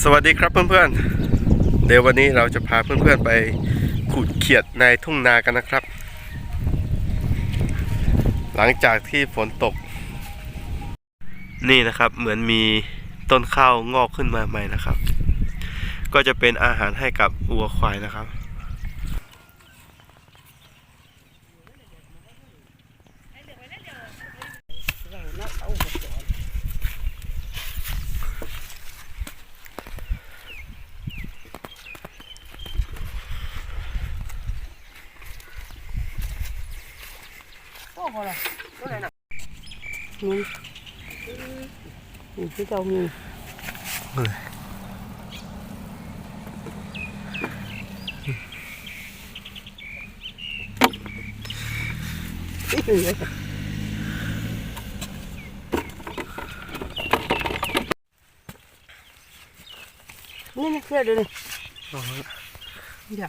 สวัสดีครับเพื่อนๆ เดี๋ยววันนี้เราจะพาเพื่อนๆไปขุดเขียดในทุ่งนากันนะครับ หลังจากที่ฝนตก นี่นะครับเหมือนมีต้นข้าวงอกขึ้นมาใหม่นะครับ ก็จะเป็นอาหารให้กับวัวควายนะครับ nhìn nhìn phía trong nhìn ừ. Nè nè, kia đây này. Dạ.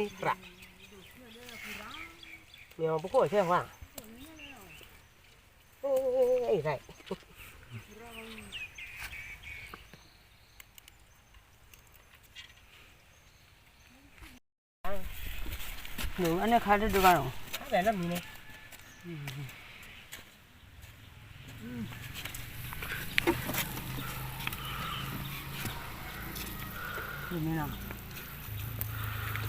กี่นะพูดเยอะไอ้ปลาเมียวพวกเขาใช่ไหมว่าเอ้ยไรหนูอันนี้ขายได้ดูกันหรอขายได้แล้วมีเนี่ยนี่นะ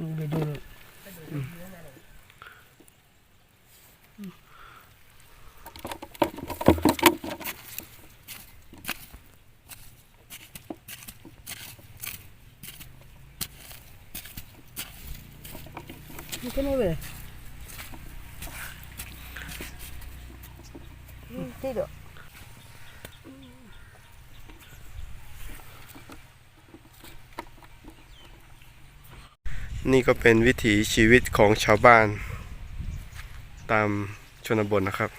嗯，别动了。嗯。嗯。你看那边。嗯，对的。 นี่ก็เป็นวิถีชีวิตของชาวบ้าน ตามชนบทนะครับ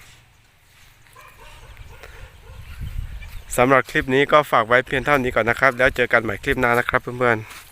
สำหรับคลิปนี้ก็ฝากไว้เพียงเท่านี้ก่อนนะครับ แล้วเจอกันใหม่คลิปหน้านะครับเพื่อนๆ